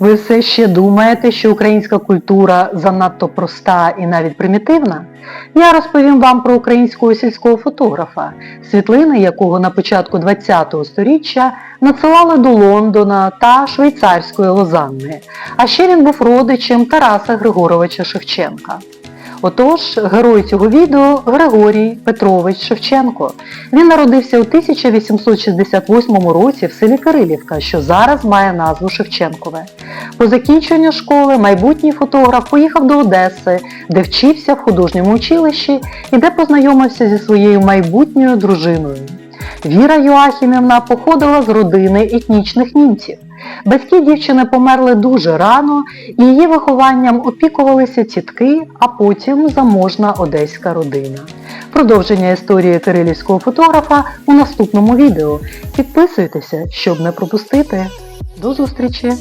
Ви все ще думаєте, що українська культура занадто проста і навіть примітивна? Я розповім вам про українського сільського фотографа, світлини якого на початку ХХ століття надсилали до Лондона та швейцарської Лозанни. А ще він був родичем Тараса Григоровича Шевченка. Отож, герой цього відео Григорій Петрович Шевченко. Він народився у 1868 році в селі Кирилівка, що зараз має назву Шевченкове. По закінченню школи майбутній фотограф поїхав до Одеси, де вчився в художньому училищі і де познайомився зі своєю майбутньою дружиною. Віра Йоахімівна походила з родини етнічних німців. Батьки дівчини померли дуже рано, і її вихованням опікувалися тітки, а потім заможна одеська родина. Продовження історії кирилівського фотографа у наступному відео. Підписуйтеся, щоб не пропустити. До зустрічі!